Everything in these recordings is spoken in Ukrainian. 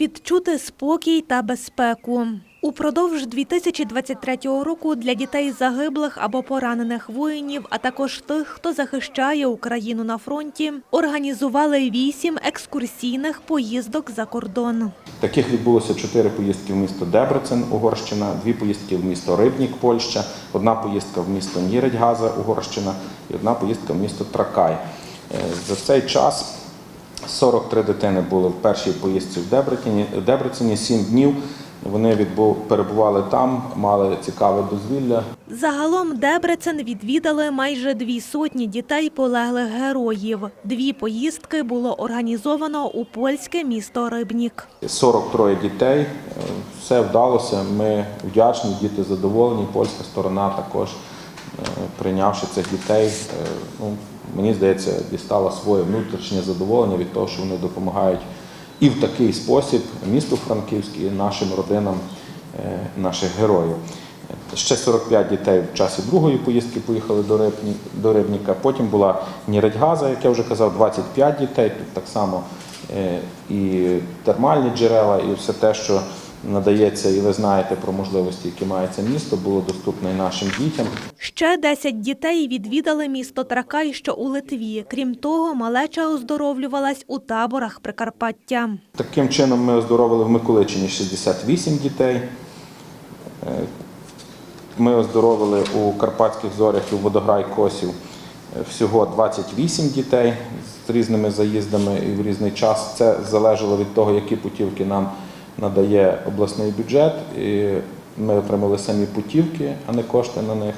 Відчути спокій та безпеку. Упродовж 2023 року для дітей загиблих або поранених воїнів, а також тих, хто захищає Україну на фронті, організували вісім екскурсійних поїздок за кордон. Таких відбулося чотири поїздки в місто Дебрецен, Угорщина, дві поїздки в місто Рибнік, Польща, одна поїздка в місто Нірить-Газа, Угорщина і одна поїздка в місто Тракай. Е, За цей час 43 дитини були в першій поїздці в Дебрецені, Дебрецені 7 днів. Вони відбу- перебували там, мали цікаве дозвілля, Загалом Дебрецен відвідали майже дві сотні дітей полеглих героїв. Дві поїздки було організовано у польське місто Рибнік. 43 дітей. Е, Все вдалося. Ми вдячні, діти задоволені. Польська сторона також, прийнявши цих дітей, е, ну, мені здається, дістала своє внутрішнє задоволення від того, що вони допомагають і в такий спосіб місту Франківськ і нашим родинам е, наших героїв. Ще 45 дітей в часі другої поїздки поїхали до, Рибні, до Рибніка. Потім була Ніредьгаза, як я вже казав, 25 дітей. Тут так само е, і термальні джерела, і все те, що надається, і ви знаєте про можливості, які має це місто, було доступне і нашим дітям. Ще 10 дітей відвідали місто Тракай, що у Литві. Крім того, малеча оздоровлювалась у таборах Прикарпаття. Таким чином ми оздоровили в Миколичині 68 дітей. Е, Ми оздоровили у Карпатських зорях і у Водограй Косів е, всього 28 дітей з різними заїздами і в різний час. Це залежало від того, які путівки нам надає обласний бюджет. І ми отримали самі путівки, а не кошти на них.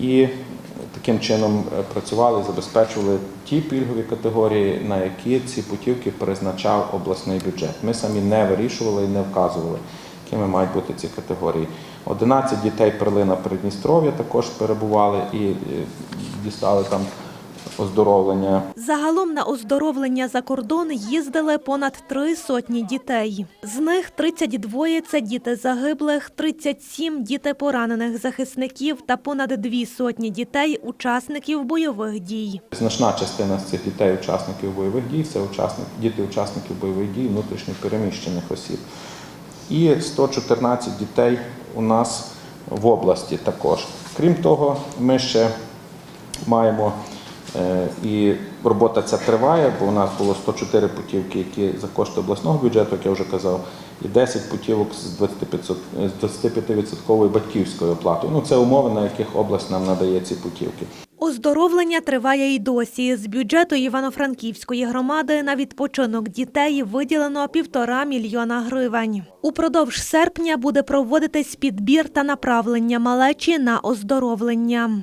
І таким чином е, працювали, забезпечували ті пільгові категорії, на які ці путівки призначав обласний бюджет. Ми самі не вирішували і не вказували, якими мають бути ці категорії. 11 дітей перлина Придністров'я також перебували і е, дістали там оздоровлення. Загалом на оздоровлення за кордон їздили понад три сотні дітей. З них 32 – це діти загиблих, 37 – діти поранених захисників та понад дві сотні дітей – учасників бойових дій. Значна частина з цих дітей учасників бойових дій це учасник, діти учасників бойових дій внутрішньо переміщених осіб. І 114 дітей у нас в області також. Крім того, ми ще маємо і робота ця триває, бо у нас було 104 путівки, які за кошти обласного бюджету, як я вже казав, і 10 путівок з 25% батьківською оплатою. Ну, це умови, на яких область нам надає ці путівки. Оздоровлення триває й досі. З бюджету Івано-Франківської громади на відпочинок дітей виділено півтора мільйона гривень. Упродовж серпня буде проводитись підбір та направлення малечі на оздоровлення.